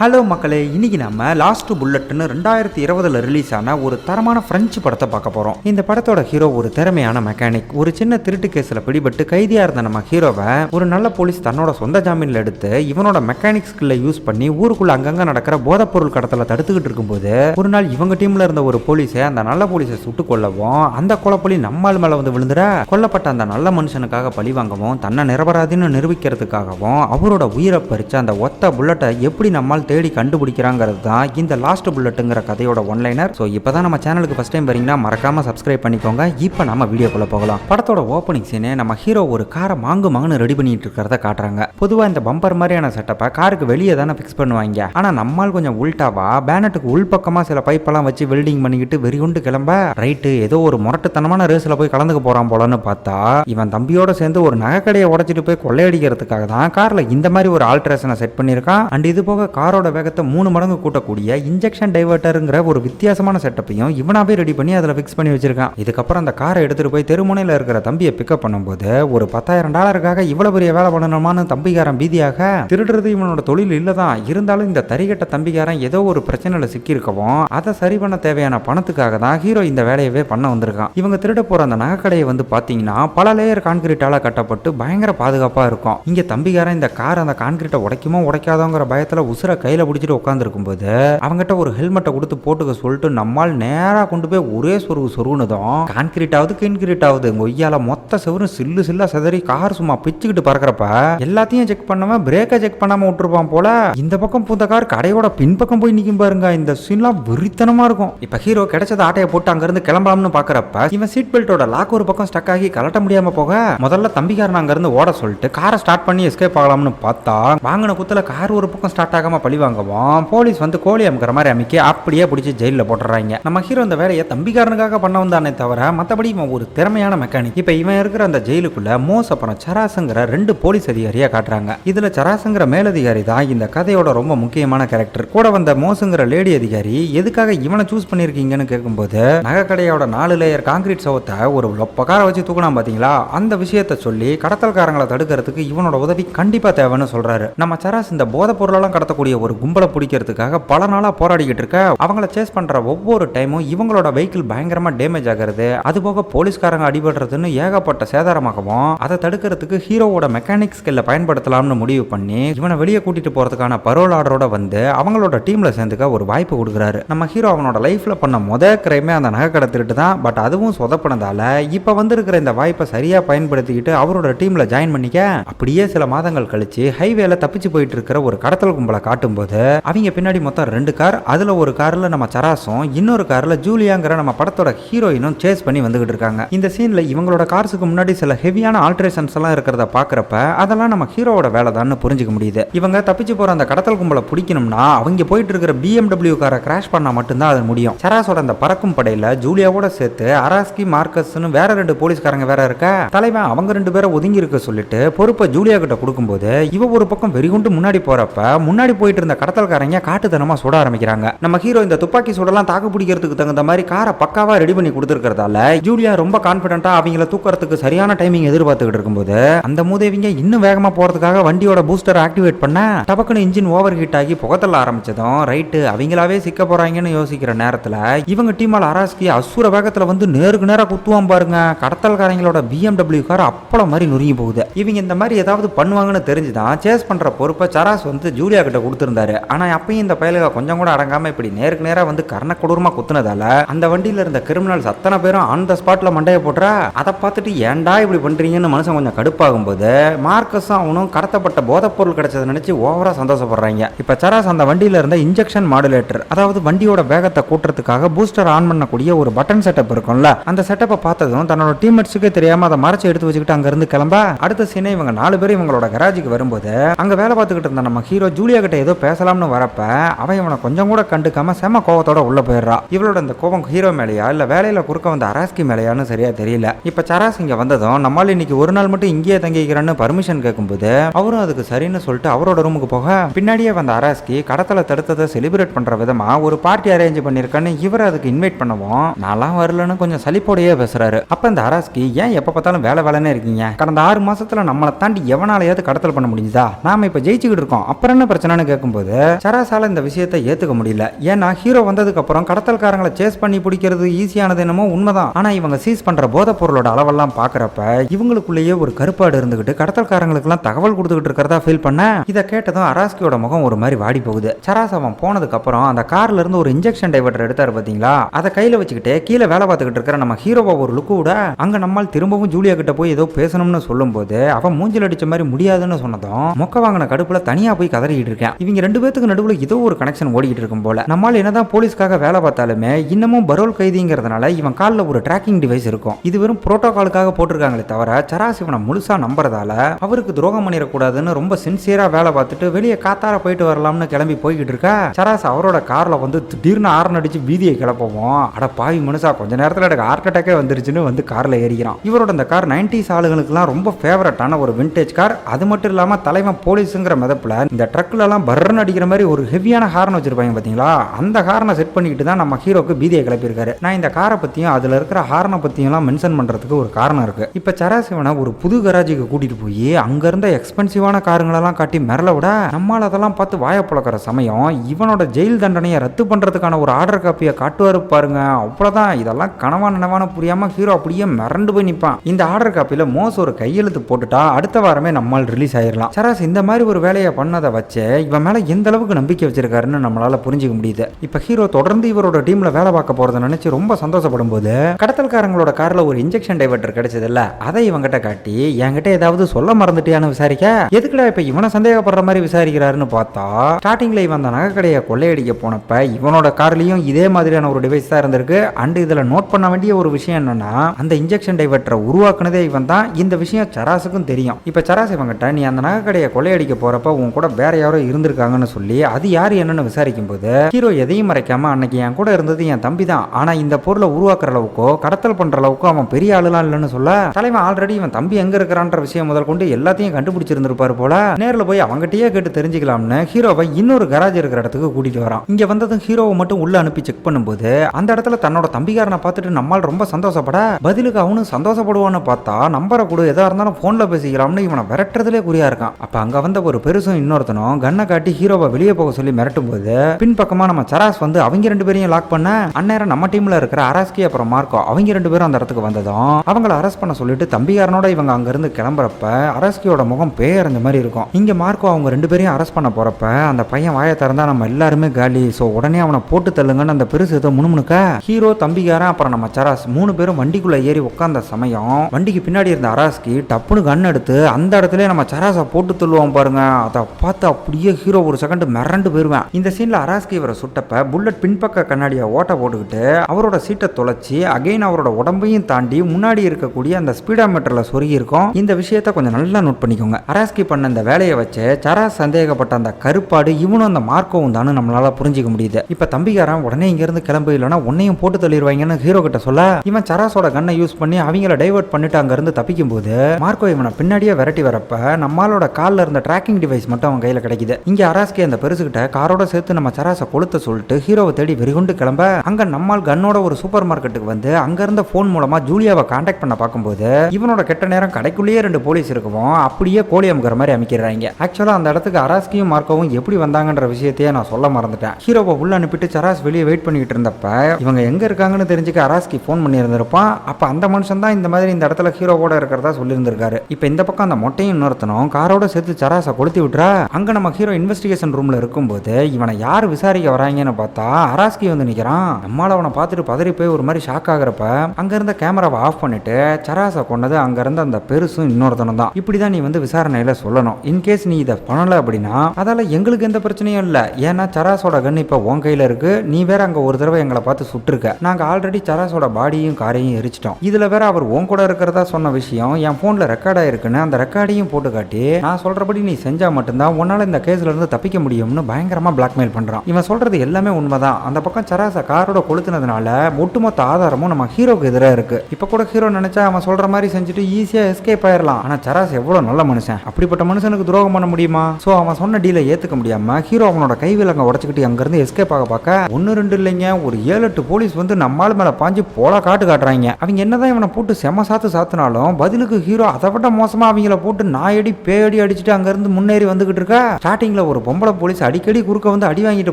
Hello மக்களே இன்னைக்கு நம்ம லாஸ்ட் புல்லட்னு ரெண்டாயிரத்தி இருபதுல ரிலீஸ் ஆன ஒரு தரமான பிரெஞ்சு படத்தை பார்க்க போறோம். இந்த படத்தோட ஹீரோ ஒரு திறமையான மெக்கானிக் ஒரு சின்ன திருட்டு கேஸ்ல பிடிபட்டு கைதியா இருந்த நம்ம ஹீரோவை ஒரு நல்ல போலீஸ் தன்னோட சொந்த ஜாமீன்ல எடுத்து இவனோட மெக்கானிக் ஸ்கில்ல யூஸ் பண்ணி ஊருக்குள்ள அங்கங்க நடக்கிற போதைப் பொருள் கடத்தல தடுத்துக்கிட்டு இருக்கும்போது ஒரு நாள் இவங்க டீம்ல இருந்த ஒரு போலீஸை அந்த நல்ல போலீஸை சுட்டு கொல்லவும் அந்த கொலப்பொலி நம்மால் மேல வந்து விழுந்துற கொல்லப்பட்ட அந்த நல்ல மனுஷனுக்காக பழி வாங்கவும் தன்னை நிரபராதின்னு நிரூபிக்கிறதுக்காகவும் அவரோட உயிரை பறிச்ச அந்த ஒத்த புல்லட்டை எப்படி நம்மால் தேடி கண்டுபிடிக்கிறாங்கிறது தான் இந்த லாஸ்ட் புல்லட்டுங்கிற கதையோட ஒன்லைனர் ஸோ இப்போ தான் நம்ம சேனலுக்கு ஃபஸ்ட் டைம் வரீங்கன்னா மறக்காம சப்ஸ்கிரைப் பண்ணிக்கோங்க. இப்போ நம்ம வீடியோக்குள்ள போகலாம். படத்தோட ஓப்பனிங் சீனே நம்ம ஹீரோ ஒரு காரை மாங்கு மாங்குன்னு ரெடி பண்ணிட்டு இருக்கிறத காட்டுறாங்க. பொதுவாக இந்த பம்பர் மாதிரியான செட்டப்பை காருக்கு வெளியே தானே ஃபிக்ஸ் பண்ணுவாங்க. ஆனால் நம்மால் கொஞ்சம் உள்டாவா? பேனட்டுக்கு உள்பக்கமாக சில பைப்பெல்லாம் வச்சு வெல்டிங் பண்ணிக்கிட்டு வெறிகுண்டு கிளம்ப ரைட்டு ஏதோ ஒரு முரட்டுத்தனமான ரேஸில் போய் கலந்துக்க போகிறான் போலன்னு பார்த்தா இவன் தம்பியோட சேர்ந்து ஒரு நகைக்கடையை உடைச்சிட்டு போய் கொள்ளையடிக்கிறதுக்காக தான் காரில் இந்த மாதிரி ஒரு ஆல்ட்ரேஷனை செட் பண்ணியிருக்கான். அண்ட் இது போக காரோட வேகத்தை மூணு மடங்கு கூட்டக்கூடிய இன்ஜெக்ஷன் டைவர்ட்டருங்கிற ஒரு வித்தியாசமான செட்டப்பையும் இவனாவே ரெடி பண்ணி அதில் ஃபிக்ஸ் பண்ணி வச்சிருக்கான். இதுக்கப்புறம் அந்த காரை எடுத்துட்டு போய் தெருமுனையில் இருக்கிற தம்பியை பிக்கப் பண்ணும்போது ஒரு பத்தாயிரம் டாலருக்காக இவ்வளவு பெரிய வேலை பண்ணணுமான்னு தம்பிக்காரன் பீதியாக திருடுறது இவனோட தொழில் இல்லைதான். இருந்தாலும் இந்த தரிகட்ட தம்பிக்காரன் ஏதோ ஒரு பிரச்சனையில் சிக்கியிருக்கவும் அதை சரி பண்ண தேவையான பணத்துக்காக தான் ஹீரோ இந்த வேலையவே பண்ண வந்திருக்கான். இவங்க திருட போற அந்த நகைக்கடையை வந்து பார்த்தீங்கன்னா பல லேயர் கான்கிரீட்டால கட்டப்பட்டு பயங்கர பாதுகாப்பாக இருக்கும். இங்கே தம்பிக்காரன் இந்த கார் அந்த கான்கிரீட்டை உடைக்குமோ உடைக்காதோங்கிற பயத்தில் உசுர கையில் பிடிச்சிட்டு உட்காந்துருக்கும் போது அவங்ககிட்ட ஒரு ஹெல்மெட்டை கொடுத்து போட்டுக்க சொல்லிட்டு நம்மால் நேராக கொண்டு போய் ஒரே சொருகு சொருகுனதும் கான்கிரீட் ஆகுது கின்கிரீட் ஆகுது ஒய்யால மொத்த செவரும் சில்லு சில்லா செதறி கார் சும்மா பிச்சுக்கிட்டு பறக்கிறப்ப எல்லாத்தையும் செக் பண்ணாம பிரேக்கை செக் பண்ணாம விட்டுருப்பான் போல இந்த பக்கம் பூந்த கார் கடையோட பின்பக்கம் போய் நிற்கும் பாருங்க இந்த சீன்லாம் வெறித்தனமா இருக்கும். இப்ப ஹீரோ கிடைச்சத ஆட்டையை போட்டு அங்கிருந்து கிளம்பலாம்னு பாக்குறப்ப இவன் சீட் பெல்ட்டோட லாக் ஒரு பக்கம் ஸ்டக் ஆகி கலட்ட முடியாம போக முதல்ல தம்பிக்காரன் அங்கிருந்து ஓட சொல்லிட்டு காரை ஸ்டார்ட் பண்ணி எஸ்கேப் ஆகலாம்னு பார்த்தா வாங்கின குத்துல கார் ஒரு பக்கம் ஸ்டார்ட் ஆகாம பழி வாங்குவோம் போலீஸ் வந்து கோழி அமுக்கிற மாதிரி அமைக்கி அப்படியே பிடிச்சி ஜெயிலில் போட்டுறாங்க. நம்ம ஹீரோ இந்த வேலையை தம்பிக்காரனுக்காக பண்ண வந்தானே தவிர மற்றபடி இவன் ஒரு திறமையான மெக்கானிக் இப்போ இவன் இருக்கிற அந்த ஜெயிலுக்குள்ள மோஸ் அப்புறம் சராசுங்கிற ரெண்டு போலீஸ் அதிகாரியா காட்டுறாங்க. இதுல சராசுங்கிற மேலதிகாரி தான் இந்த கதையோட ரொம்ப முக்கியமான கேரக்டர் கூட வந்த மோசுங்கிற லேடி அதிகாரி எதுக்காக இவனை சூஸ் பண்ணிருக்கீங்கன்னு கேட்கும்போது நகைக்கடையோட நாலு லேயர் காங்கிரீட் சவத்தை ஒரு லொப்பக்கார வச்சு தூக்கினா பாத்தீங்களா? அந்த விஷயத்த சொல்லி கடத்தல்காரங்களை தடுக்கிறதுக்கு இவனோட உதவி கண்டிப்பா தேவைன்னு சொல்றாரு. நம்ம சராஸ் இந்த போதை பொருளெல்லாம் கடத்தக்கூடிய ஒரு கும்பலை பிடிக்கிறதுக்காக பல நாளாக போராடிக்கிட்டு இருக்க. அவங்கள சேஸ் பண்ணுற ஒவ்வொரு டைமும் இவங்களோட வெஹிக்கிள் பயங்கரமாக டேமேஜ் ஆகிறது அது போக போலீஸ்காரங்க அடிபடுறதுன்னு ஏகப்பட்ட சேதாரமாகவும் அதை தடுக்கிறதுக்கு ஹீரோவோட மெக்கானிக் ஸ்கில்ல பயன்படுத்தலாம்னு முடிவு பண்ணி இவனை வெளியே கூட்டிட்டு போறதுக்கான பரோல் ஆர்டரோட வந்து அவங்களோட டீம்ல சேர்ந்துக்க ஒரு வாய்ப்பு கொடுக்குறாரு. நம்ம ஹீரோ அவனோட லைஃப்ல பண்ண முத கிரைமே அந்த நகை கடை திருட்டு தான். பட் அதுவும் சொதப்பினதால இப்ப வந்திருக்கிற இந்த வாய்ப்பை சரியா பயன்படுத்திக்கிட்டு அவரோட டீம்ல ஜாயின் பண்ணிக்க அப்படியே சில மாதங்கள் கழிச்சு ஹைவேல தப்பிச்சு போயிட்டு இருக்கிற ஒரு கடத்தல் கும்பலை காட்டும் போது அவங்க பின்னாடி மொத்தம் ரெண்டு கார் அதுல ஒரு கார்ல நம்ம சராசும் இன்னொரு கார்ல ஜூலியாங்கிற நம்ம படத்தோட ஹீரோயினும் சேஸ் பண்ணி வந்துகிட்டு இருக்காங்க. இந்த சீன்ல இவங்களோட கார்ஸுக்கு முன்னாடி சில ஹெவியான ஆல்ட்ரேஷன்ஸ் எல்லாம் இருக்கிறத பாக்குறப்ப அதெல்லாம் நம்ம ஹீரோவோட வேலை தான் புரிஞ்சுக்க முடியுது. இவங்க தப்பிச்சு போற அந்த கடத்தல் கும்பலை பிடிக்கணும்னா அவங்க போயிட்டு இருக்கிற பிஎம்டபிள்யூ காரை கிராஷ் பண்ணா மட்டும்தான் அது முடியும். சராசோட அந்த பறக்கும் படையில ஜூலியாவோட சேர்த்து அராஸ்கி மார்க்கஸ்னு வேற ரெண்டு போலீஸ்காரங்க வேற இருக்க தலைவன் அவங்க ரெண்டு பேரை ஒதுங்கி இருக்க சொல்லிட்டு பொறுப்பை ஜூலியா கிட்ட கொடுக்கும்போது இவ ஒரு பக்கம் வெறிகுண்டு முன்னாடி போறப்ப முன்னாடி போயிட்டு இருந்த கடத்தல்காரங்க காட்டுத்தனமா சுட ஆரம்பிக்கிறாங்க. நம்ம ஹீரோ இந்த துப்பாக்கி சுடலாம் தாக்கு பிடிக்கிறதுக்கு தகுந்த மாதிரி காரை பக்காவா ரெடி பண்ணி கொடுத்துருக்கிறதால ஜூலியா ரொம்ப கான்பிடண்டா அவங்கள தூக்கறதுக்கு சரியான டைமிங் எதிர்பார்த்துக்கிட்டு இருக்கும்போது அந்த மூதேவிங்க இன்னும் வேகமா போறதுக்காக வண்டியோட பூஸ்டர் ஆக்டிவேட் பண்ண டபக்குன்னு இன்ஜின் ஓவர் ஹீட் ஆகி புகத்தல்ல ஆரம்பிச்சதும் ரைட்டு அவங்களாவே சிக்க போறாங்கன்னு யோசிக்கிற நேரத்துல இவங்க டீமால் அராஸ்கி அசுர வேகத்துல வந்து நேருக்கு நேரம் குத்துவான் பாருங்க. கடத்தல்காரங்களோட பிஎம்டபிள்யூ கார் அப்பளம் மாதிரி நுருங்கி போகுது. இவங்க இந்த மாதிரி ஏதாவது பண்ணுவாங்கன்னு தெரிஞ்சுதான் சேஸ் பண்ற பொறுப்பை சராஸ் வந்து ஜூலியா கிட்ட கொடுத்துருந்தாரு ஆனால் அப்பயும் இந்த பயலுக கொஞ்சம் கூட அடங்காமல் இப்படி நேருக்கு நேராக வந்து கர்ண கொடூரமா குத்துனதால அந்த வண்டியில் இருந்த கிரிமினல்ஸ் அத்தனை பேரும் ஆன் த ஸ்பாட்டில் மண்டையை போட்டுறா அதை பார்த்துட்டு ஏன்டா இப்படி பண்ணுறீங்கன்னு மனுஷன் கொஞ்சம் கடுப்பாகும் போது மார்க்கஸும் அவனும் கடத்தப்பட்ட போதைப்பொருள் கிடைச்சதை நினச்சி ஓவராக சந்தோஷப்படுறாங்க. இப்போ சராஸ் அந்த வண்டியில் இருந்த இன்ஜெக்ஷன் மாடுலேட்டர் அதாவது வண்டியோட வேகத்தை கூட்டுறதுக்காக பூஸ்டர் ஆன் பண்ணக்கூடிய ஒரு பட்டன் செட்டப் இருக்கும்ல அந்த செட்டப்பை பார்த்ததும் தன்னோட டீம்மேட்ஸுக்கே தெரியாமல் அதை மறைச்சு எடுத்து வச்சுக்கிட்டு அங்கேருந்து கிளம்ப அடுத்த சீனே இவங்க நாலு பேரும் இவங்களோட கராஜுக்கு வரும்போது அங்கே வேலை பார்த்துக்கிட்டு இருந்த நம்ம ஹீரோ ஜூலியா கிட்ட ஏதோ பேசலாம்னு வரப்ப அவன் இவனை கொஞ்சம் கூட கண்டுக்காம செம கோவத்தோட உள்ள போயிடுறா. இவளோட இந்த கோபம் ஹீரோ மேலேயா இல்ல வேலையில குறுக்க வந்த அராஸ்கி மேலேயான்னு சரியா தெரியல. இப்ப சராஸ் இங்க வந்ததும் நம்மால் இன்னைக்கு ஒரு நாள் மட்டும் இங்கேயே தங்கிக்கிறான்னு பர்மிஷன் கேட்கும்போது அவரும் அதுக்கு சரின்னு சொல்லிட்டு அவரோட ரூமுக்கு போக பின்னாடியே வந்த அராஸ்கி கடத்தலை தடுத்ததை செலிப்ரேட் பண்ற விதமா ஒரு பார்ட்டி அரேஞ்ச் பண்ணிருக்கேன்னு இவர் அதுக்கு இன்வைட் பண்ணவும் நான்லாம் வரலன்னு கொஞ்சம் சலிப்போடையே பேசுறாரு. அப்ப இந்த அராஸ்கி ஏன் எப்ப பார்த்தாலும் வேலை வேலைன்னு இருக்கீங்க? கடந்த ஆறு மாசத்துல நம்மளை தாண்டி எவனாலையாவது கடத்தல் பண்ண முடிஞ்சுதா? நாம இப்ப ஜெயிச்சுக்கிட்டு இருக்கோம். அப்புறம் என்ன பிரச்சனைன்னு கேட்கும்போது பார்க்கும்போது சராசால இந்த விஷயத்தை ஏத்துக்க முடியல. ஏன்னா ஹீரோ வந்ததுக்கு அப்புறம் கடத்தல்காரங்களை சேஸ் பண்ணி பிடிக்கிறது ஈஸியானது என்னமோ உண்மைதான். ஆனா இவங்க சீஸ் பண்ற போதைப் பொருளோட அளவெல்லாம் பாக்குறப்ப இவங்களுக்குள்ளேயே ஒரு கருப்பாடு இருந்துகிட்டு கடத்தல்காரங்களுக்குலாம் தகவல் கொடுத்துக்கிட்டு இருக்கிறதா ஃபீல் பண்ண இதை கேட்டதும் அராஸ்கியோட முகம் ஒரு மாதிரி வாடி போகுது. சராஸ் அவன் போனதுக்கு அப்புறம் அந்த கார்ல இருந்து ஒரு இன்ஜெக்ஷன் டைவர்டர் எடுத்தாரு பாத்தீங்களா? அதை கையில வச்சுக்கிட்டு கீழே வேலை பார்த்துக்கிட்டு இருக்கிற நம்ம ஹீரோவா ஒரு லுக்கு விட அங்க நம்மால் திரும்பவும் ஜூலியா கிட்ட போய் ஏதோ பேசணும்னு சொல்லும் போது அவன் மூஞ்சில் அடிச்ச மாதிரி முடியாதுன்னு சொன்னதும் மொக்க வாங்கின கடுப்புல தனியா போய் கதறிட்டு இருக்கேன். இவங்க ரெண்டு பேத்துக்கு நடுவில் ஏதோ ஒரு கனெக்ஷன் ஓடிக்கிட்டு இருக்கும் போல. நம்மால் என்னதான் போலீஸ்க்காக வேலை பார்த்தாலுமே இன்னமும் பரோல் கைதிங்கிறதுனால இவன் காலில் ஒரு ட்ராக்கிங் டிவைஸ் இருக்கும். இது வெறும் புரோட்டோகாலுக்காக போட்டிருக்காங்களே தவிர சராஸ் இவனை முழுசா நம்புறதால அவருக்கு துரோகம் பண்ணிடக்கூடாதுன்னு ரொம்ப சின்சியரா வேலை பார்த்துட்டு வெளியே காத்தார போயிட்டு வரலாம்னு கிளம்பி போய்கிட்டு இருக்கா சராஸ் அவரோட கார்ல வந்து திடீர்னு ஆரன் அடிச்சு வீதியை கிளப்பவும். அட பாவி மனுஷா கொஞ்ச நேரத்தில் எனக்கு ஹார்ட் அட்டாக்கே வந்துருச்சுன்னு வந்து கார்ல ஏறிக்கிறான். இவரோட இந்த கார் நைன்டிஸ் ஆளுங்களுக்குலாம் ரொம்ப ஃபேவரட்டான ஒரு விண்டேஜ் கார் அது மட்டும் இல்லாம தலைவன் போலீஸுங்கிற மிதப்புல இந்த ட்ரக்ல எல்லாம் பர்றன்னு அடிக்கிற மாதிரி ஒரு ஹெவியான ஹார்ன் வச்சிருப்பாங்க பார்த்தீங்களா அந்த ஹார்னை செட் பண்ணிக்கிட்டு தான் நம்ம ஹீரோக்கு பீதியை கிளப்பியிருக்காரு. நான் இந்த காரை பற்றியும் அதில் இருக்கிற ஹார்னை பற்றியெல்லாம் மென்ஷன் பண்ணுறதுக்கு ஒரு காரணம் இருக்குது இப்போ சராசிவனை ஒரு புது கராஜுக்கு கூட்டிட்டு போய் அங்கேருந்த எக்ஸ்பென்சிவான காருங்களெல்லாம் காட்டி மிரள விட நம்மால் அதெல்லாம் பார்த்து வாய புழக்கிற சமயம் இவனோட ஜெயில் தண்டனையை ரத்து பண்ணுறதுக்கான ஒரு ஆர்டர் காப்பியை காட்டுவாரு பாருங்க. அவ்வளோதான் இதெல்லாம் கனவா நினவான புரியாமல் ஹீரோ அப்படியே மிரண்டு போய் நிற்பான் இந்த ஆர்டர் காப்பியில் மோஸ் ஒரு கையெழுத்து போட்டுட்டா அடுத்த வாரமே நம்மால் ரிலீஸ் ஆயிடலாம் சராஸ் இந்த மாதிரி ஒரு வேலையை பண்ணதை வச்சு இவன் மேலே எந்த அளவுக்கு நம்பிக்கை வச்சிருக்காருன்னு நம்மளால புரிஞ்சுக்க முடியுது. இப்ப ஹீரோ தொடர்ந்து இவரோட டீம்ல வேலை பார்க்க போறதை நினைச்சு ரொம்ப சந்தோஷப்படும் போது கடத்தல்காரங்களோட கார்ல ஒரு இன்ஜெக்ஷன் டைவர்டர் கிடைச்சது இல்ல அதை இவங்கிட்ட காட்டி என்கிட்ட ஏதாவது சொல்ல மறந்துட்டியான்னு விசாரிக்க? எதுக்குடா இப்ப இவனை சந்தேகப்படுற மாதிரி விசாரிக்கிறாருன்னு பார்த்தா ஸ்டார்டிங்ல இவன் அந்த நகைக்கடையை கொள்ளையடிக்க போனப்ப இவனோட கார்லயும் இதே மாதிரியான ஒரு டிவைஸ் தான் இருந்திருக்கு. அண்ட் இதுல நோட் பண்ண வேண்டிய ஒரு விஷயம் என்னன்னா அந்த இன்ஜெக்ஷன் டைவர்டரை உருவாக்குனதே இவன் தான். இந்த விஷயம் சராசுக்கும் தெரியும். இப்ப சராஸ் இவங்கிட்ட நீ அந்த நகைக்கடையை கொள்ளையடிக்க போறப்ப உன் கூட வேற யாரோ இருக்காங்கன்னு சொல்லி அது யாரு என்னன்னு விசாரிக்கும் போது ஹீரோ எதையும் மறைக்காம அன்னைக்கு என் கூட இருந்தது என் தம்பி தான். ஆனா இந்த பொருளை உருவாக்குற அளவுக்கோ கடத்தல் பண்ற அளவுக்கோ அவன் பெரிய ஆளுலாம் இல்லைன்னு சொல்ல தலைவன் ஆல்ரெடி இவன் தம்பி எங்க இருக்கிறான்ற விஷயம் முதல் கொண்டு எல்லாத்தையும் கண்டுபிடிச்சிருந்திருப்பாரு போல. நேரில் போய் அவங்ககிட்டயே கேட்டு தெரிஞ்சுக்கலாம்னு ஹீரோவை இன்னொரு கராஜ் இருக்கிற இடத்துக்கு கூட்டிட்டு வரான். இங்க வந்ததும் ஹீரோவை மட்டும் உள்ள அனுப்பி செக் பண்ணும்போது அந்த இடத்துல தன்னோட தம்பிக்காரனை பார்த்துட்டு நம்மால் ரொம்ப சந்தோஷப்பட பதிலுக்கு அவனும் சந்தோஷப்படுவான்னு பார்த்தா நம்பரை கொடு எதா இருந்தாலும் போன்ல பேசிக்கலாம்னு இவனை விரட்டுறதுலே குறியா இருக்கான். அப்ப அங்க வந்த ஒரு பெருசும் இன்னொருத்தனும் கண்ணை காட்டி ஹீரோவை வெளியே போக சொல்லி மிரட்டும் போது பின்பக்கமா நம்ம சராஸ் வந்து அவங்க ரெண்டு பேரையும் லாக் பண்ண அந்நேரம் நம்ம டீம்ல இருக்கிற அரஸ்கி அப்புறம் மார்க்கோ அவங்க ரெண்டு பேரும் அந்த இடத்துக்கு வந்ததும் அவங்கள அரெஸ்ட் பண்ண சொல்லிட்டு தம்பிகாரனோட இவங்க அங்க இருந்து கிளம்புறப்ப அரஸ்கியோட முகம் பேயறஞ்ச மாதிரி இருக்கும். இங்க மார்க்கோ அவங்க ரெண்டு பேரையும் அரெஸ்ட் பண்ண போறப்ப அந்த பையன் வாயை திறந்தா நம்ம எல்லாருமே காலி. சோ உடனே அவனை போட்டு தள்ளுங்கன்னு அந்த பெருசு ஏதோ முணுமுணுக்க ஹீரோ தம்பிகாரன் அப்புறம் நம்ம சராஸ் மூணு பேரும் வண்டிக்குள்ள ஏறி உட்கார்ந்த சமயம் வண்டிக்கு பின்னாடி இருந்த அராஸ்கி டப்புனு கண் எடுத்து அந்த இடத்துல நம்ம சராசை போட்டு தள்ளுவோம் பாருங்க. அதை பார்த்து அப்படியே ஹீரோ ஒரு செகண்ட் மிரண்டு போயிருவேன். இந்த சீன்ல அராஸ்கி இவரை சுட்டப்ப புல்லட் பின்பக்க கண்ணாடியை ஓட்ட போட்டுக்கிட்டு அவரோட சீட்டை தொலைச்சி அகைன் அவரோட உடம்பையும் தாண்டி முன்னாடி இருக்கக்கூடிய அந்த ஸ்பீடா மீட்டர்ல சொருகி இருக்கும் இந்த விஷயத்த கொஞ்சம் நல்லா நோட் பண்ணிக்கோங்க. அராஸ்கி பண்ண இந்த வேலையை வச்சு சராஸ் சந்தேகப்பட்ட அந்த கருப்பாடு இவனும் அந்த மார்க்கவும் தானு நம்மளால புரிஞ்சுக்க முடியுது. இப்ப தம்பிகாரன் உடனே இங்க இருந்து கிளம்பு இல்லைன்னா உன்னையும் போட்டு தள்ளிடுவாங்கன்னு ஹீரோ கிட்ட சொல்ல இவன் சராஸோட கண்ணை யூஸ் பண்ணி அவங்கள டைவர்ட் பண்ணிட்டு அங்க இருந்து தப்பிக்கும் போது மார்க்கோ இவனை பின்னாடியே விரட்டி வரப்ப நம்மளோட காலில் இருந்த ட்ராக்கிங் டிவைஸ் மட்டும் அவன் கையில கிடைக்குது. இங்க அராஸ்கே அந்த பெருசுகிட்ட காரோட சேர்த்து நம்ம சராசை கொளுத்த சொல்லிட்டு ஹீரோவை தேடி வெறிகுண்டு கிளம்ப. அங்க நம்மால் கன்னோட ஒரு சூப்பர் மார்க்கெட்டுக்கு வந்து அங்க இருந்த போன் மூலமா ஜூலியாவை காண்டாக்ட் பண்ண பார்க்கும்போது இவனோட கெட்ட நேரம் கடைக்குள்ளேயே ரெண்டு போலீஸ் இருக்கவும் அப்படியே கோழி அமுக்கிற மாதிரி அமைக்கிறாங்க. ஆக்சுவலா அந்த இடத்துக்கு அராஸ்கியும் மார்க்கவும் எப்படி வந்தாங்கன்ற விஷயத்தையே நான் சொல்ல மறந்துட்டேன். ஹீரோவை உள்ள அனுப்பிட்டு சராஸ் வெளியே வெயிட் பண்ணிட்டு இருந்தப்ப இவங்க எங்க இருக்காங்கன்னு தெரிஞ்சுக்க அராஸ்கி ஃபோன் பண்ணியிருந்திருப்பான். அப்ப அந்த மனுஷன் தான் இந்த மாதிரி இந்த இடத்துல ஹீரோவோட இருக்கிறதா சொல்லியிருந்திருக்காரு. இப்போ இந்த பக்கம் அந்த மொட்டையும் இன்னொருத்தனும் காரோட சேர்த்து சராசை கொளுத்தி விட்டுறா. அங்க நம்ம ஹீரோ இன்வெஸ்ட் இன்வெஸ்டிகேஷன் ரூமில் இருக்கும்போது இவனை யார் விசாரிக்க வராங்கன்னு பார்த்தா அராஸ்கி வந்து நிற்கிறான் நம்மளால அவனை பார்த்துட்டு பதறி போய் ஒரு மாதிரி ஷாக் ஆகுறப்ப அங்கேருந்த கேமராவை ஆஃப் பண்ணிட்டு சராசை கொண்டது அங்கேருந்து அந்த பெருசும் இன்னொருத்தனும் தான். இப்படி தான் நீ வந்து விசாரணையில் சொல்லணும். இன்கேஸ் நீ இதை பண்ணலை அப்படின்னா அதால் எங்களுக்கு எந்த பிரச்சனையும் இல்லை. ஏன்னா சராசோட கன் இப்போ உன் கையில் இருக்கு. நீ வேற அங்கே ஒரு தடவை எங்களை பார்த்து சுட்டுருக்க. நாங்கள் ஆல்ரெடி சராசோட பாடியும் காரையும் எரிச்சிட்டோம். இதில் வேற அவர் உன் கூட இருக்கிறதா சொன்ன விஷயம் என் ஃபோனில் ரெக்கார்ட் ஆயிருக்குன்னு அந்த ரெக்கார்டையும் போட்டு காட்டி நான் சொல்கிறபடி நீ செஞ்சால் மட்டும்தான் உன்னால இந்த கேஸில் இருந்து தப்பிக்க முடியும்னு பயங்கரமாக பிளாக்மெயில் பண்ணுறான் இவன் சொல்கிறது எல்லாமே உண்மைதான். அந்த பக்கம் சராச காரோட கொளுத்துனதுனால ஒட்டுமொத்த ஆதாரமும் நம்ம ஹீரோக்கு எதிராக இருக்குது இப்போ கூட ஹீரோ நினச்சா அவன் சொல்கிற மாதிரி செஞ்சுட்டு ஈஸியாக எஸ்கேப் ஆயிடலாம் ஆனால் சராஸ் எவ்வளோ நல்ல மனுஷன்? அப்படிப்பட்ட மனுஷனுக்கு துரோகம் பண்ண முடியுமா? ஸோ அவன் சொன்ன டீலை ஏற்றுக்க முடியாமல் ஹீரோ அவனோட கை விலங்க அங்கேருந்து எஸ்கேப் ஆக பார்க்க ஒன்று ரெண்டு இல்லைங்க. ஒரு ஏழு எட்டு போலீஸ் வந்து நம்மால் மேலே பாஞ்சு போல காட்டு காட்டுறாங்க. அவங்க என்னதான் இவனை போட்டு செம சாத்து சாத்துனாலும் பதிலுக்கு ஹீரோ அதை விட மோசமாக அவங்கள போட்டு நாயடி பேயடி அடிச்சுட்டு அங்கேருந்து முன்னேறி வந்துகிட்டு இருக்கா? ஸ்டார்டிங்கில் ஒரு ஒரு பொம்பளை போலீஸ் அடிக்கடி குறுக்க வந்து அடி வாங்கிட்டு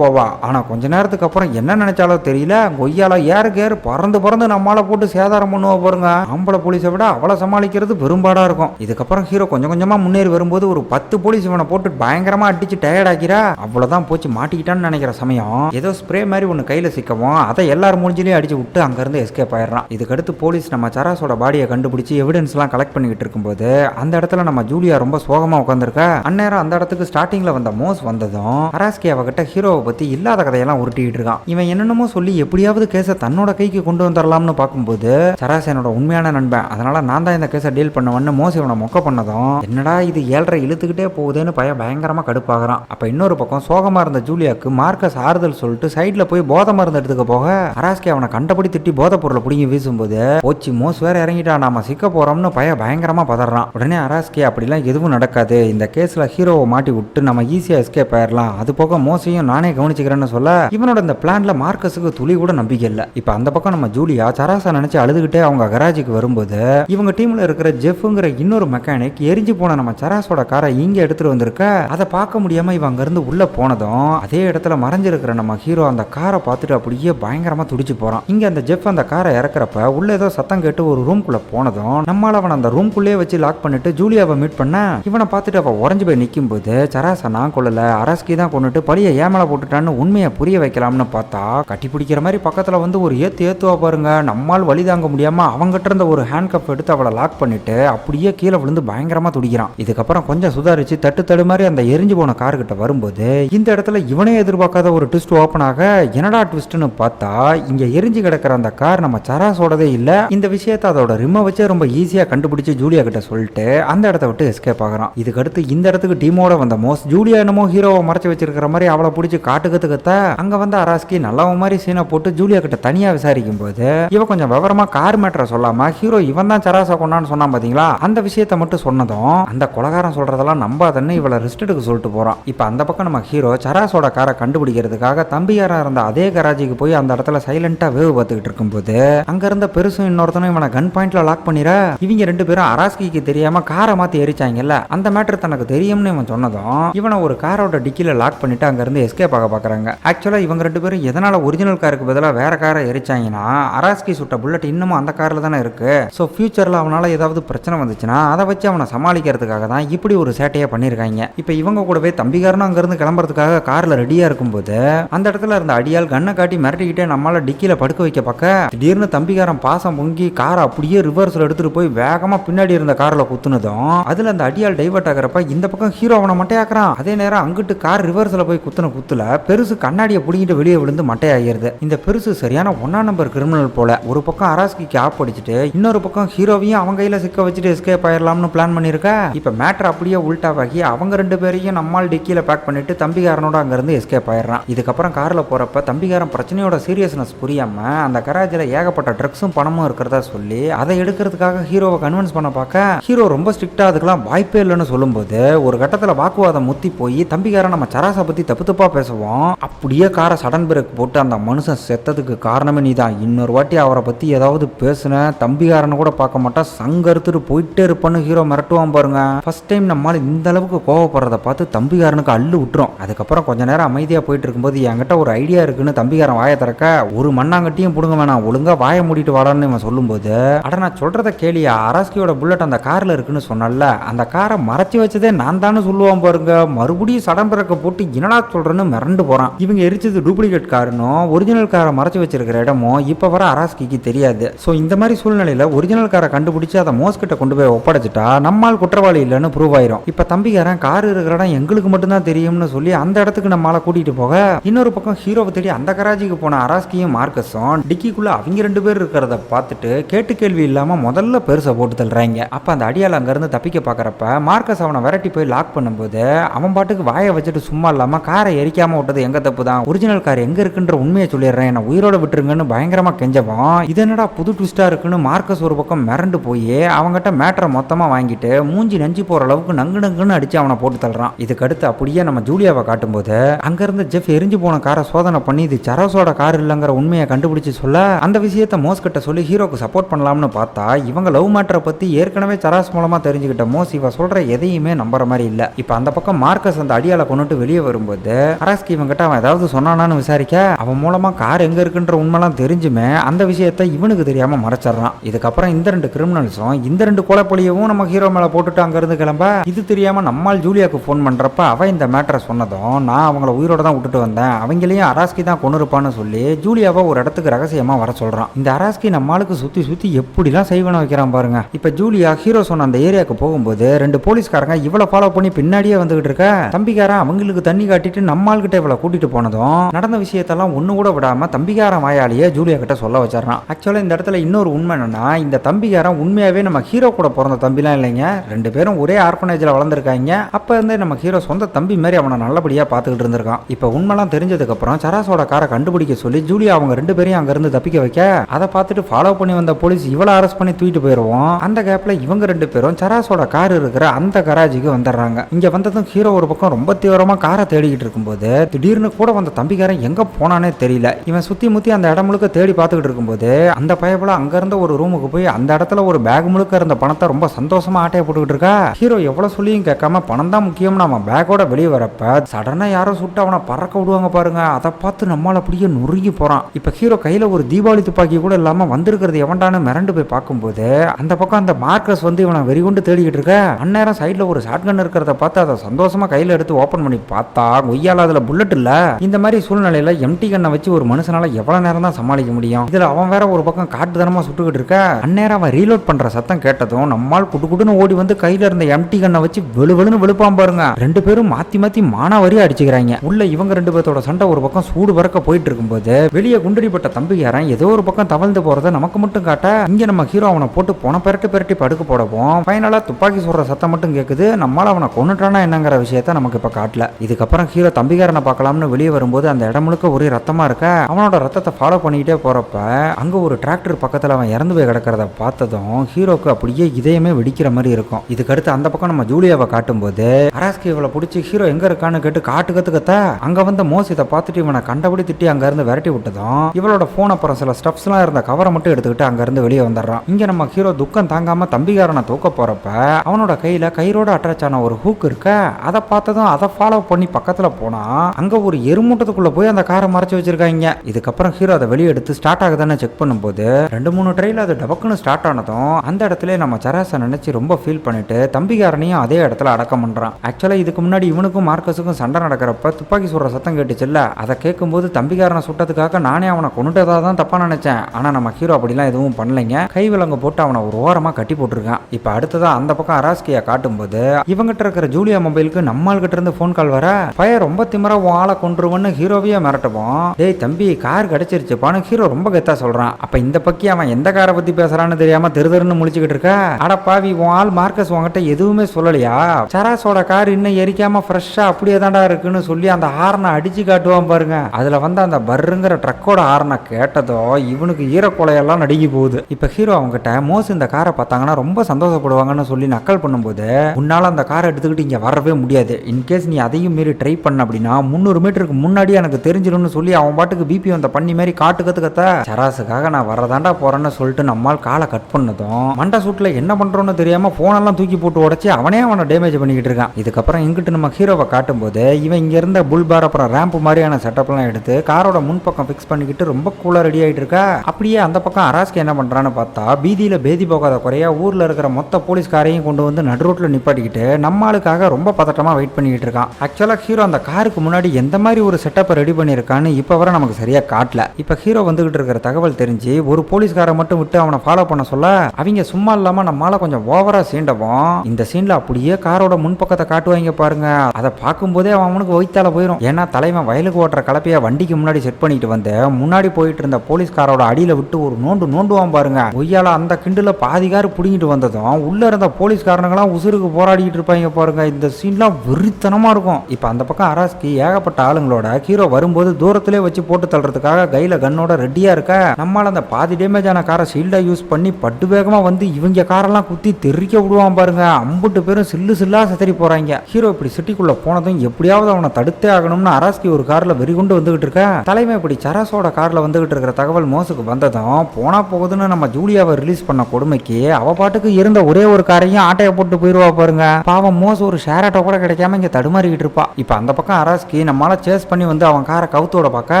போவா. ஆனால் கொஞ்ச நேரத்துக்கு அப்புறம் என்ன நினைச்சாலோ தெரியல. கொய்யால ஏறுக்கு ஏறு பறந்து பறந்து நம்மளால போட்டு சேதாரம் பண்ணுவா பாருங்க. ஆம்பளை போலீஸை விட அவளை சமாளிக்கிறது பெரும்பாடா இருக்கும். இதுக்கப்புறம் ஹீரோ கொஞ்சம் கொஞ்சமா முன்னேறி வரும்போது ஒரு பத்து போலீஸ் இவனை போட்டு பயங்கரமா அடிச்சு டயர்ட் ஆக்கிறா. அவ்வளவுதான் போச்சு மாட்டிக்கிட்டான்னு நினைக்கிற சமயம் ஏதோ ஸ்ப்ரே மாதிரி ஒன்று கையில் சிக்கவும் அதை எல்லாரும் முடிஞ்சிலையும் அடிச்சு விட்டு அங்கேருந்து எஸ்கேப் ஆயிடுறான். இதுக்கடுத்து போலீஸ் நம்ம சராஸோட பாடியை கண்டுபிடிச்சி எவிடன்ஸ்லாம் கலெக்ட் பண்ணிக்கிட்டு இருக்கும்போது அந்த இடத்துல நம்ம ஜூலியா ரொம்ப சோகமாக உட்காந்துருக்கா அந்நேரம் அந்த இடத்துக்கு ஸ்டார்டிங்கில் வந்த மோஸ் வந்ததும் அராஸ்கி அவகிட்ட ஹீரோவை பத்தி இல்லாத கதையெல்லாம் உருட்டிட்டு இருக்கான். இவன் என்னென்னமோ சொல்லி எப்படியாவது கேஸை தன்னோட கைக்கு கொண்டு வந்துடலாம்னு பார்க்கும்போது சராஸ் என்னோட உண்மையான நண்பன் அதனால நான் தான் இந்த கேஸை டீல் பண்ணவன்னு மோசி இவனை மொக்க பண்ணதும் என்னடா இது ஏழரை இழுத்துக்கிட்டே போகுதுன்னு பையன் பயங்கரமா கடுப்பாகிறான். அப்ப இன்னொரு பக்கம் சோகமா இருந்த ஜூலியாக்கு மார்க்கஸ் ஆறுதல் சொல்லிட்டு சைடுல போய் போதை மருந்து எடுத்துக்க போக அராஸ்கி அவனை கண்டபடி திட்டி போதை பொருளை பிடிங்கி வீசும்போது போச்சு மோஸ் வேற இறங்கிட்டா நாம சிக்க போறோம்னு பையன் பயங்கரமா பதறான். உடனே அராஸ்கி அப்படிலாம் எதுவும் நடக்காது. இந்த கேஸ்ல ஹீரோவை மாட்டி விட்டு நம்ம ஈஸியா எஸ்கேப் ஆயிடலாம் அது போக மோசையும் நானே கவனிச்சுக்கிறேன்னு சொல்ல இவனோட இந்த பிளான்ல மார்க்கஸுக்கு துளி கூட நம்பிக்கை இல்லை. இப்ப அந்த பக்கம் நம்ம ஜூலியா சராசா நினைச்சு அழுதுகிட்டே அவங்க கராஜுக்கு வரும்போது இவங்க டீம்ல இருக்கிற ஜெஃப்ங்கிற இன்னொரு மெக்கானிக் எரிஞ்சு போன நம்ம சராசோட காரை இங்க எடுத்துட்டு வந்திருக்க. அதை பார்க்க முடியாம இவன் அங்க இருந்து உள்ள போனதும் அதே இடத்துல மறைஞ்சிருக்கிற நம்ம ஹீரோ அந்த காரை பார்த்துட்டு அப்படியே பயங்கரமா துடிச்சு போறான். இங்க அந்த ஜெஃப் அந்த காரை இறக்குறப்ப உள்ள ஏதோ சத்தம் கேட்டு ஒரு ரூம்குள்ள போனதும் நம்மால அவன் அந்த ரூம்குள்ளே வச்சு லாக் பண்ணிட்டு ஜூலியாவை மீட் பண்ண இவனை பார்த்துட்டு அவ உறைஞ்சு போய் நிற்கும் போது சராசனா கொள்ளலை அரஸ்கி தான் கொண்டுட்டு பழிய ஏமலை போட்டுட்டான்னு உண்மையை புரிய வைக்கலாம்னு பார்த்தா கட்டி பிடிக்கிற மாதிரி பக்கத்தில் வந்து ஒரு ஏத்து ஏத்துவா பாருங்க. நம்மால் வழி தாங்க முடியாம அவங்ககிட்ட இருந்த ஒரு ஹேண்ட் கப் எடுத்து அவளை லாக் பண்ணிட்டு அப்படியே கீழே விழுந்து பயங்கரமா துடிக்கிறான். இதுக்கப்புறம் கொஞ்சம் சுதாரிச்சு தட்டு தடு மாதிரி அந்த எரிஞ்சு போன கார் கிட்ட வரும்போது இந்த இடத்துல இவனே எதிர்பார்க்காத ஒரு ட்விஸ்ட் ஓப்பன் ஆக என்னடா ட்விஸ்ட்னு பார்த்தா இங்க எரிஞ்சு கிடக்கிற அந்த கார் நம்ம சராசோடதே இல்ல. இந்த விஷயத்தை அதோட ரிம்மை வச்சே ரொம்ப ஈஸியா கண்டுபிடிச்சு ஜூலியா கிட்ட சொல்லிட்டு அந்த இடத்த விட்டு எஸ்கேப் ஆகிறான். இதுக்கடுத்து இந்த இடத்துக்கு டீமோட வந்த மோஸ் ஜூலியா என்னமோ ஹீரோவை மறைச்சு வச்சிருக்கிற மாதிரி அவளை பிடிச்சி காட்டு கத்து அங்க வந்து அராஸ்கி நல்லவன் மாதிரி சீனை போட்டு ஜூலியா கிட்ட தனியா விசாரிக்கும் போது இவ கொஞ்சம் விவரமா கார் மேட்டரை சொல்லாம ஹீரோ இவன் தான் சராசா கொண்டான்னு சொன்னான் பாத்தீங்களா? அந்த விஷயத்தை மட்டும் சொன்னதும் அந்த கொலகாரம் சொல்றதெல்லாம் நம்பாதன்னு இவளை ரிஸ்ட் எடுக்க சொல்லிட்டு போறான். இப்ப அந்த பக்கம் நம்ம ஹீரோ சராசோட காரை கண்டுபிடிக்கிறதுக்காக தம்பியாரா இருந்த அதே கராஜிக்கு போய் அந்த இடத்துல சைலண்டா வேவு பார்த்துக்கிட்டு இருக்கும்போது அங்க இருந்த பெருசும் இன்னொருத்தனும் இவனை கன் பாயிண்ட்ல லாக் பண்ணிட இவங்க ரெண்டு பேரும் அராஸ்கிக்கு தெரியாம காரை மாத்தி எரிச்சாங்கல்ல அந்த மேட்டர் தனக்கு தெரியும்னு இவன் சொன்னதும் இவனை ஒரு காரோட டிக்கில லாக் பண்ணிட்டு அங்கேருந்து எஸ்கேப் ஆக பாக்குறாங்க. ஆக்சுவலா இவங்க ரெண்டு பேரும் எதனால ஒரிஜினல் காருக்கு பதிலாக வேற காரை எரிச்சாங்கன்னா அராஸ்கி சுட்ட புல்லட் இன்னமும் அந்த கார்ல தானே இருக்கு. ஸோ ஃபியூச்சர்ல அவனால ஏதாவது பிரச்சனை வந்துச்சுன்னா அதை வச்சு அவனை சமாளிக்கிறதுக்காக தான் இப்படி ஒரு சேட்டையை பண்ணியிருக்காங்க. இப்போ இவங்க கூடவே தம்பிக்காரனும் அங்கிருந்து கிளம்புறதுக்காக கார்ல ரெடியா இருக்கும்போது அந்த இடத்துல இருந்த அடியால் கண்ணை காட்டி மிரட்டிக்கிட்டே நம்மளால டிக்கில படுக்க வைக்க பார்க்க திடீர்னு தம்பிக்காரன் பாசம் பொங்கி காரை அப்படியே ரிவர்ஸ்ல எடுத்துட்டு போய் வேகமா பின்னாடி இருந்த கார்ல குத்துனதும் அதுல அந்த அடியால் டைவர்ட் ஆகிறப்ப இந்த பக்கம் ஹீரோ அவனை மட்டையாக்குறான். அதே நேரம் அங்கிட்டு கார் ரிவர்ஸில் போய் குத்துன குத்துல பெருசு கண்ணாடியை பிடிங்கிட்டு வெளியே விழுந்து மட்டையாகிருது இந்த பெருசு சரியான ஒன்னா நம்பர் கிரிமினல் போல. ஒரு பக்கம் அராஸ்கிக்கு ஆப் அடிச்சுட்டு இன்னொரு பக்கம் ஹீரோவையும் அவங்க கையில சிக்க வச்சுட்டு எஸ்கேப் ஆயிடலாம்னு பிளான் பண்ணிருக்க. இப்ப மேட்ரு அப்படியே உல்டாவாகி அவங்க ரெண்டு பேரையும் நம்மால் டிக்கியில் பேக் பண்ணிட்டு தம்பிகாரனோட அங்கேருந்து எஸ்கேப் ஆயிடுறான். இதுக்கப்புறம் கார்ல போறப்ப தம்பிகாரன் பிரச்சனையோட சீரியஸ்னஸ் புரியாம அந்த கராஜில் ஏகப்பட்ட ட்ரக்ஸும் பணமும் இருக்கிறதா சொல்லி அதை எடுக்கிறதுக்காக ஹீரோவை கன்வின்ஸ் பண்ண பார்க்க ஹீரோ ரொம்ப ஸ்ட்ரிக்டா அதுக்கெல்லாம் வாய்ப்பே இல்லைன்னு சொல்லும்போது ஒரு கட்டத்தில் வாக்குவாதம் முத்தி போய் தம்பிக்கார நம்ம சராசை பத்தி தப்பு தப்பா பேசுவோம் அப்படியே காரை சடன் பிரேக் போட்டு அந்த மனுஷன் செத்ததுக்கு காரணமே நீதான். இன்னொரு வாட்டி அவரை பத்தி ஏதாவது பேசுன தம்பிக்காரனை கூட பார்க்க மாட்டா. சங்கருத்துட்டு போயிட்டே இருப்பான்னு ஹீரோ மிரட்டுவான் பாருங்க. ஃபர்ஸ்ட் டைம் நம்மால இந்த அளவுக்கு கோவப்படுறத பார்த்து தம்பிகாரனுக்கு அள்ளு விட்டுரும். அதுக்கப்புறம் கொஞ்ச நேரம் அமைதியா போயிட்டு இருக்கும்போது என்கிட்ட ஒரு ஐடியா இருக்குன்னு தம்பிகாரன் வாயை திறக்க ஒரு மண்ணாங்கட்டியும் புடுங்க வேணாம். ஒழுங்கா வாயை மூடிட்டு வாடான்னு இவன் சொல்லும்போது அட நான் சொல்றத கேளியா? அரஸ்கியோட புல்லட் அந்த கார்ல இருக்குன்னு சொன்னல அந்த காரை மறைச்சி வச்சதே நான் தானே சொல்லுவான் பாருங்க. மறுபடியும் சடன் பிறக்க போட்டு என்னடா சொல்றேன்னு மிரண்டு போறான். இவங்க எரிச்சது டூப்ளிகேட் காருனும் ஒரிஜினல் காரை மறைச்சு வச்சிருக்கிற இடமும் இப்ப வர அராஸ்கிக்கு தெரியாது. ஸோ இந்த மாதிரி சூழ்நிலையில ஒரிஜினல் காரை கண்டுபிடிச்சு அதை மோஸ்கிட்ட கொண்டு போய் ஒப்படைச்சிட்டா நம்மால் குற்றவாளி இல்லைன்னு ப்ரூவ் ஆயிரும். இப்ப தம்பிக்காரன் கார் இருக்கிற இடம் எங்களுக்கு மட்டும்தான் தெரியும்னு சொல்லி அந்த இடத்துக்கு நம்மளால கூட்டிட்டு போக இன்னொரு பக்கம் ஹீரோவை தேடி அந்த கராஜிக்கு போன அராஸ்கியும் மார்க்கஸும் டிக்கிக்குள்ள அவங்க ரெண்டு பேர் இருக்கிறத பார்த்துட்டு கேட்டு கேள்வி இல்லாம முதல்ல பெருசை போட்டு தள்ளுறாங்க. அப்ப அந்த அடியால் அங்க இருந்து தப்பிக்க பாக்குறப்ப மார்க்கஸ் அவனை விரட்டி போய் லாக் பண்ணும்போது அவன் பாட்டுக்கு வாயை வச்சுட்டு சும்மா இல்லாமல் காரை எரிக்காமல் விட்டது எங்கள் தப்பு தான் ஒரிஜினல் கார் எங்கே இருக்குன்ற உண்மையை சொல்லிடுறேன். என்ன உயிரோட விட்டுருங்கன்னு பயங்கரமாக கெஞ்சவான். இது என்னடா புது ட்விஸ்ட்டாக இருக்குன்னு மார்க்கஸ் ஒரு பக்கம் மிரண்டு போய் அவங்ககிட்ட மேட்டரை மொத்தமாக வாங்கிட்டு மூஞ்சி நஞ்சு போகிற அளவுக்கு நங்கு நங்குன்னு அடித்து அவனை போட்டு தள்ளுறான். இதுக்கடுத்து அப்படியே நம்ம ஜூலியாவை காட்டும்போது அங்கேருந்து ஜெஃப் எரிஞ்சு போன காரை சோதனை பண்ணி இது சரஸோட கார் இல்லைங்கிற உண்மையை கண்டுபிடிச்சு சொல்ல அந்த விஷயத்த மோஸ்கிட்ட சொல்லி ஹீரோக்கு சப்போர்ட் பண்ணலாம்னு பார்த்தா இவங்க லவ் மேட்டரை பற்றி ஏற்கனவே சராஸ் மூலமாக தெரிஞ்சுக்கிட்ட மோஸ் இவ சொல்கிற எதையுமே நம்புற மாதிரி இல்லை. இப்போ அந்த பக்கம் மார்க்கஸ் மோஸ் அந்த அடியால கொண்டுட்டு வெளியே வரும்போது அரஸ்கி இவங்கிட்ட அவன் ஏதாவது சொன்னானான்னு விசாரிக்க அவன் மூலமா கார் எங்க இருக்குன்ற உண்மைலாம் தெரிஞ்சுமே அந்த விஷயத்த இவனுக்கு தெரியாம மறைச்சிடுறான். இதுக்கப்புறம் இந்த ரெண்டு கிரிமினல்ஸும் இந்த ரெண்டு கொலைப்பொழியவும் நம்ம ஹீரோ மேல போட்டுட்டு அங்க இருந்து கிளம்ப இது தெரியாம நம்மால் ஜூலியாக்கு ஃபோன் பண்றப்ப அவன் இந்த மேட்டரை சொன்னதும் நான் அவங்கள உயிரோட தான் விட்டுட்டு வந்தேன். அவங்களையும் அராஸ்கி தான் கொண்டிருப்பான்னு சொல்லி ஜூலியாவை ஒரு இடத்துக்கு ரகசியமா வர சொல்றான். இந்த அராஸ்கி நம்மளுக்கு சுத்தி சுத்தி எப்படிலாம் செய்வன வைக்கிறான் பாருங்க. இப்ப ஜூலியா ஹீரோ சொன்ன அந்த ஏரியாவுக்கு போகும்போது ரெண்டு போலீஸ்காரங்க இவ்வளவு ஃபாலோ பண்ணி பின்னாடியே வந்துகிட்டு இருக்க? தம்பிக்காரன் அவங்களுக்கு தண்ணி காட்டிட்டு நம்மால்கிட்ட இவளை கூட்டிட்டு போனதும் நடந்த விஷயத்தெல்லாம் ஒண்ணு கூட விடாம தம்பிக்காரன் வாயாலேயே ஜூலியா கிட்ட சொல்ல வச்சிடறான். ஆக்சுவலா இந்த இடத்துல இன்னொரு உண்மை என்னன்னா இந்த தம்பிக்காரன் உண்மையாவே நம்ம ஹீரோ கூட பிறந்த தம்பிலாம் இல்லைங்க. ரெண்டு பேரும் ஒரே ஆர்பனேஜ்ல வளர்ந்துருக்காங்க. அப்ப இருந்தே நம்ம ஹீரோ சொந்த தம்பி மாதிரி அவனை நல்லபடியா பார்த்துக்கிட்டு இருந்திருக்கான். இப்ப உண்மைலாம் தெரிஞ்சதுக்கு அப்புறம் சராசோட காரை கண்டுபிடிக்க சொல்லி ஜூலியா அவங்க ரெண்டு பேரையும் அங்க இருந்து தப்பிக்க வைக்க அதை பார்த்துட்டு ஃபாலோ பண்ணி வந்த போலீஸ் இவளை அரெஸ்ட் பண்ணி தூக்கிட்டு போயிடுவோம் அந்த கேப்ல இவங்க ரெண்டு பேரும் சராசோட கார் இருக்கிற அந்த கராஜுக்கு வந்துடுறாங்க. இங்க வந்ததும் ஹீரோ ஒரு பக்கம் ரொம்ப தீவிரமாக காரை தேடிக்கிட்டு இருக்கும்போது திடீர்னு கூட வந்த தம்பிக்காரன் எங்கே போனானே தெரியல. இவன் சுற்றி முற்றி அந்த இடம் முழுக்க தேடி பார்த்துக்கிட்டு இருக்கும்போது அந்த பயபல அங்கேருந்து ஒரு ரூமுக்கு போய் அந்த இடத்துல ஒரு பேக் முழுக்க இருந்த பணத்தை ரொம்ப சந்தோஷமா ஆட்டையை போட்டுக்கிட்டு இருக்கா? ஹீரோ எவ்வளோ சொல்லியும் கேட்காம பணம் தான் முக்கியம்னு அவன் பேக்கோட வெளியே வரப்ப சடனாக யாரோ சுட்டு அவனை பறக்க விடுவாங்க பாருங்க. அதை பார்த்து நம்மளால் அப்படியே நொறுங்கி போகிறான் இப்போ ஹீரோ கையில் ஒரு தீபாவளி துப்பாக்கி கூட இல்லாமல் வந்திருக்கிறது எவன்டான்னு மிரண்டு போய் பார்க்கும்போது அந்த பக்கம் அந்த மார்க்கஸ் வந்து இவனை வெறிகொண்டு தேடிக்கிட்டு இருக்க? அந்நேரம் சைடில் ஒரு ஷாட்கன் இருக்கிறத பார்த்து அதை சந்தோஷமாக கையில் எடுத்து ஓபன் பண்ணி பார்த்தா கொய்யால அதுல புல்லட் இல்ல. இந்த மாதிரி சூழ்நிலையில எம்டி கண்ணை வச்சு ஒரு மனுஷனால எவ்வளவு நேரம் தான் சமாளிக்க முடியும்? இதுல அவன் வேற ஒரு பக்கம் காட்டுத்தனமா சுட்டுக்கிட்டு இருக்க. அந்நேரம் அவன் ரீலோட் பண்ற சத்தம் கேட்டதும் நம்மால் குட்டு குட்டுன்னு ஓடி வந்து கையில இருந்த எம்டி கண்ணை வச்சு வெளு வெளுன்னு வெளுப்பான் பாருங்க. ரெண்டு பேரும் மாத்தி மாத்தி மானாவரி அடிச்சுக்கிறாங்க. உள்ள இவங்க ரெண்டு பேர்த்தோட சண்டை ஒரு பக்கம் சூடு பறக்க போயிட்டு இருக்கும்போது வெளியே குண்டடிப்பட்ட தம்பிக்காரன் ஏதோ ஒரு பக்கம் தவழ்ந்து போறத நமக்கு மட்டும் காட்ட இங்க நம்ம ஹீரோ அவனை போட்டு போன பெரட்டி பெரட்டி படுக்க போடவும் ஃபைனலா துப்பாக்கி சுடுற சத்தம் மட்டும் கேக்குது. நம்மால அவனை கொண்டுட்டானா என்னங்கிற விஷயத்த நமக்கு இப்ப காட்டல. இதுக்கப்புறம் ஹீரோ தம்பிக்காரனை பார்க்கலாம்னு வெளியே வரும்போது அந்த இடம் முழுக்க ஒரே ரத்தமா இருக்க. அவனோட ரத்தத்தை ஃபாலோ பண்ணிக்கிட்டே போறப்ப அங்க ஒரு டிராக்டர் பக்கத்துல அவன் இறந்து போய் கிடக்கிறத பார்த்ததும் ஹீரோக்கு அப்படியே இதயமே வெடிக்கிற மாதிரி இருக்கும். இதுக்கடுத்து அந்த பக்கம் நம்ம ஜூலியாவை காட்டும்போது அராஸ்கி இவளை பிடிச்சி ஹீரோ எங்க இருக்கான்னு கேட்டு காட்டு கத்து அங்கே அங்க வந்த மோஸ் இதை பார்த்துட்டு இவனை கண்டபடி திட்டி அங்க இருந்து விரட்டி விட்டதும் இவளோட போன் அப்புறம் சில ஸ்டெப்ஸ்லாம் இருந்த கவரை மட்டும் எடுத்துக்கிட்டு அங்க இருந்து வெளியே வந்துடுறான். இங்க நம்ம ஹீரோ துக்கம் தாங்காம தம்பிகாரனை தூக்க போறப்ப அவனோட கையில கயிறோட அட்டாச் ஆன ஒரு ஹூக் இருக்க அதை தான் அதை ஃபாலோ பண்ணி பக்கத்தில் போனால் அங்கே ஒரு எருமூட்டத்துக்குள்ளே போய் அந்த காரை மறைச்சி வச்சிருக்காங்க. இதுக்கப்புறம் ஹீரோ அதை வெளியே எடுத்து ஸ்டார்ட் ஆகுதான்னு செக் பண்ணும்போது ரெண்டு மூணு ட்ரெயில் அது டபக்குன்னு ஸ்டார்ட் ஆனதும் அந்த இடத்துல நம்ம சராசை நினச்சி ரொம்ப ஃபீல் பண்ணிட்டு தம்பிக்காரனையும் அதே இடத்துல அடக்கம் பண்ணுறான் ஆக்சுவலாக இதுக்கு முன்னாடி இவனுக்கும் மார்க்கஸுக்கும் சண்டை நடக்கிறப்ப துப்பாக்கி சுடுற சத்தம் கேட்டுச்சுல்ல? அதை கேட்கும்போது தம்பிக்காரனை சுட்டதுக்காக நானே அவனை கொண்டுட்டதாக தான் தப்பாக நினச்சேன். ஆனால் நம்ம ஹீரோ அப்படிலாம் எதுவும் பண்ணலைங்க. கை விலங்கு போட்டு அவனை ஒரு ஓரமாக கட்டி போட்டிருக்கான். இப்போ அடுத்ததாக அந்த பக்கம் அராஸ்கியா காட்டும்போது இவங்கிட்ட இருக்கிற ஜூலியா மொபைலுக்கு நம்மால் கிட்ட இருந்து ஃபோன் கால் வர? பையன் ரொம்ப திமரா உன் ஆளை கொண்டுருவன்னு ஹீரோவையே மிரட்டுவோம் டேய் தம்பி கார் கிடைச்சிருச்சுப்பான்னு ஹீரோ ரொம்ப கெத்தா சொல்றான். அப்ப இந்த பக்கி அவன் எந்த காரை பத்தி பேசுறான்னு தெரியாம தெருதருன்னு முழிச்சுக்கிட்டு இருக்க? அட பாவி உன் ஆள் மார்க்கஸ் உங்ககிட்ட எதுவுமே சொல்லலையா? சராசோட கார் இன்னும் எரிக்காம ஃப்ரெஷ்ஷா அப்படியே தாண்டா இருக்குன்னு சொல்லி அந்த ஹார்னை அடிச்சு காட்டுவான் பாருங்க. அதுல வந்து அந்த பர்ருங்கிற ட்ரக்கோட ஹார்னை கேட்டதோ இவனுக்கு ஈரக்கொலையெல்லாம் நடுங்கி போகுது. இப்ப ஹீரோ அவங்ககிட்ட மோஸ் இந்த காரை பார்த்தாங்கன்னா ரொம்ப சந்தோஷப்படுவாங்கன்னு சொல்லி நக்கல் பண்ணும்போது உன்னால அந்த காரை எடுத்துக்கிட்டு இங்க வரவே முடியாது. இன்கேஸ் நீ அதையும் மீறி ட்ரை பண்ண அப்படின்னா முந்நூறு மீட்டருக்கு முன்னாடி எனக்கு தெரிஞ்சிடும்னு சொல்லி அவன் பாட்டுக்கு பிபி வந்த பண்ணி மாதிரி காட்டு கத்து சராசுக்காக நான் வரதாண்டா போறேன்னு சொல்லிட்டு நம்மால் காலை கட் பண்ணதும் மண்டை சூட்டில் என்ன பண்றோம்னு தெரியாம போனெல்லாம் தூக்கி போட்டு உடச்சி அவனே அவனை டேமேஜ் பண்ணிக்கிட்டு இருக்கான். இதுக்கப்புறம் எங்கிட்ட நம்ம ஹீரோவை காட்டும் போது இவன் இங்க இருந்த புல் பார் அப்புறம் ரேம்ப் மாதிரியான செட்டப்லாம் எடுத்து காரோட முன்பக்கம் ஃபிக்ஸ் பண்ணிக்கிட்டு ரொம்ப கூலா ரெடி ஆயிட்டு இருக்கா. அப்படியே அந்த பக்கம் அராஸ்க்கு என்ன பண்றான்னு பார்த்தா பீதியில பேதி போகாத குறையா ஊர்ல இருக்கிற மொத்த போலீஸ்காரையும் கொண்டு வந்து நடு ரோட்ல நிப்பாட்டிக்கிட்டு நம்மளுக்காக ரொம்ப பதட்டமா வெயிட் பண்ணிக்கிட்டு இருக்கான். ஆக்சுவலாக ஹீரோ அந்த காருக்கு முன்னாடி எந்த மாதிரி ஒரு செட்டப்பை ரெடி பண்ணியிருக்கான்னு இப்போ வரை நமக்கு சரியாக காட்டல. இப்போ ஹீரோ வந்துகிட்டு இருக்கிற தகவல் தெரிஞ்சு ஒரு போலீஸ்காரை மட்டும் விட்டு அவனை ஃபாலோ பண்ண சொல்ல அவங்க சும்மா இல்லாமல் நம்மளால கொஞ்சம் ஓவராக சீண்டவும். இந்த சீனில் அப்படியே காரோட முன்பக்கத்தை காட்டுவாங்க பாருங்க. அதை பார்க்கும்போதே அவன் அவனுக்கு வைத்தால போயிடும் ஏன்னா தலைவன் வயலுக்கு ஓட்டுற கலப்பையை வண்டிக்கு முன்னாடி செட் பண்ணிட்டு வந்து முன்னாடி போயிட்டு இருந்த போலீஸ்காரோட அடியில விட்டு ஒரு நோண்டு நோண்டுவான் பாருங்க. ஒய்யால அந்த கிண்டுல பாதி கார் புடிங்கிட்டு வந்ததும் உள்ள இருந்த போலீஸ்காரனுங்களாம் உசுருக்கு போராடிட்டு இருப்பாங்க பாருங்க. இந்த சீன்லாம் வெறித்தனமாக இருக்கும். இப்போ அந்த பக்கம் அராஸ்கி ஏகப்பட்ட ஆளுங்களோட ஹீரோ வரும்போது தூரத்திலே வச்சு போட்டு தள்ளுறதுக்காக கையில் கன்னோட ரெடியாக இருக்க நம்மளால் அந்த பாதி டேமேஜ் ஆன காரை ஷீல்டாக யூஸ் பண்ணி பட்டு வேகமாக வந்து இவங்க காரெல்லாம் குத்தி தெறிக்க விடுவான் பாருங்க. அம்புட்டு பேரும் சில்லு சில்லா சத்தரி போகிறாங்க ஹீரோ இப்படி சிட்டிக்குள்ளே போனதும் எப்படியாவது அவனை தடுத்தே ஆகணும்னு அராஸ்கி ஒரு காரில் வெறிகுண்டு வந்துகிட்டு இருக்க. தலைமை இப்படி சரஸோட காரில் வந்துகிட்டு இருக்கிற தகவல் மோசுக்கு வந்ததும் போனா போகுதுன்னு நம்ம ஜூலியாவை ரிலீஸ் பண்ண கொடுமைக்கு அவ பாட்டுக்கு இருந்த ஒரே ஒரு காரையும் ஆட்டையை போட்டு போயிடுவா பாருங்க. பாவம் மோஸ் ஒரு ஷேர் ஆட்டோ கூட கிடைக்காம தெரியாம இங்க தடுமாறிக்கிட்டு இருப்பா. இப்ப அந்த பக்கம் அராஸ்கி நம்மளால சேஸ் பண்ணி வந்து அவன் காரை கவுத்தோட பார்க்க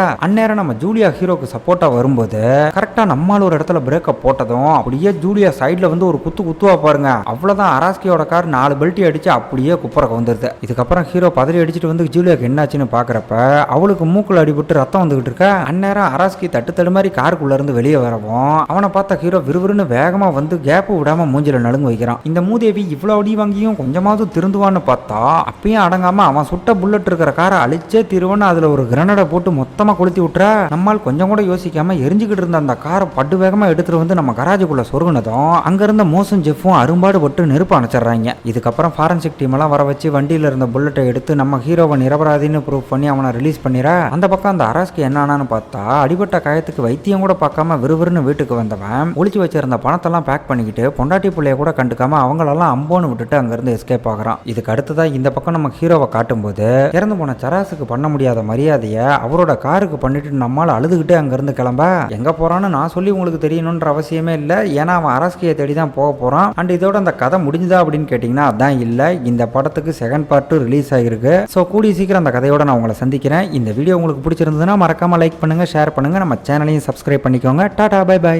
அந்நேரம் நம்ம ஜூலியா ஹீரோக்கு சப்போர்ட்டா வரும்போது கரெக்டா நம்மால் ஒரு இடத்துல பிரேக்கப் போட்டதும் அப்படியே ஜூலியா சைடில் வந்து ஒரு குத்து குத்துவா பாருங்க. அவ்வளவுதான் அராஸ்கியோட கார் நாலு பெல்ட்டி அடிச்சு அப்படியே குப்புற வந்துருது இதுக்கப்புறம் ஹீரோ பதறி அடிச்சுட்டு வந்து ஜூலியாக்கு என்னாச்சுன்னு பாக்குறப்ப அவளுக்கு மூக்கில் அடிபட்டு ரத்தம் வந்துகிட்டு இருக்க அந்நேரம் அராஸ்கி தட்டு தடு மாதிரி காருக்குள்ள இருந்து வெளியே வரவும் அவனை பார்த்த ஹீரோ விறுவிறுன்னு வேகமா வந்து கேப்பு விடாம மூஞ்சில நலுங்கு வைக்கிறான். இந்த மூதேவி இவ்வளவு அடி வாங்கியும் கொஞ்சமாவது திருந்துவான்னு பார்த்தா அப்பயும் அடங்காம அவன் சுட்ட புல்லட் இருக்கிற காரை அழிச்சே திருவன்னு அதுல ஒரு கிரனடை போட்டு மொத்தமா கொளுத்தி விட்டுற. நம்மால் கொஞ்சம் கூட யோசிக்காம எரிஞ்சுக்கிட்டு இருந்த அந்த காரை பட்டு வேகமா எடுத்துட்டு வந்து நம்ம கராஜுக்குள்ள சொருகுனதும் அங்கேருந்த மோசம் ஜெஃப்பும் அரும்பாடு பட்டு நெருப்பு அணைச்சிடுறாங்க. இதுக்கப்புறம் ஃபாரன்சிக் டீம் எல்லாம் வர வச்சு வண்டியில இருந்த புல்லட்டை எடுத்து நம்ம ஹீரோவை நிரபராதின்னு ப்ரூவ் பண்ணி அவனை ரிலீஸ் பண்ணிடுற அந்த பக்கம் அந்த அரசுக்கு என்ன பார்த்தா அடிபட்ட காயத்துக்கு வைத்தியம் கூட பார்க்காம விறுவிறுன்னு வீட்டுக்கு வந்தவன் ஒழிச்சு வச்சிருந்த பணத்தெல்லாம் பேக் பண்ணிக்கிட்டு பொண்டாட்டி பிள்ளைய கூட கண்டுக்காம அவங்களெல்லாம் அம்போன்னு விட்டுட்டு அங்கிருந்து எஸ்கேப் ஆகிறான். இதுக்கு அடுத்ததான் இந்த பக்கம் நம்ம ஹீரோவை காட்டும்போது இறந்து போன சராசுக்கு பண்ண முடியாத மரியாதையை அவரோட காருக்கு பண்ணிட்டு நம்மால் அழுதுகிட்டே அங்கிருந்து கிளம்ப? எங்க போறான்னு நான் சொல்லி உங்களுக்கு தெரியணுன்ற அவசியமே இல்லை. ஏன்னா அவன் அரசியை தேடி தான் போக போறான். அண்ட் இதோட அந்த கதை முடிஞ்சுதா அப்படின்னு கேட்டிங்கன்னா அதான் இல்லை. இந்த படத்துக்கு செகண்ட் பார்ட் ரிலீஸ் ஆகிருக்கு ஸோ கூடிய சீக்கிரம் அந்த கதையோட நான் உங்களை சந்திக்கிறேன். இந்த வீடியோ உங்களுக்கு பிடிச்சிருந்ததுன்னா மறக்காம லைக் பண்ணுங்க ஷேர் பண்ணுங்க. நம்ம சேனலையும் சப்ஸ்கிரைப் பண்ணிக்கோங்க. Tata bye by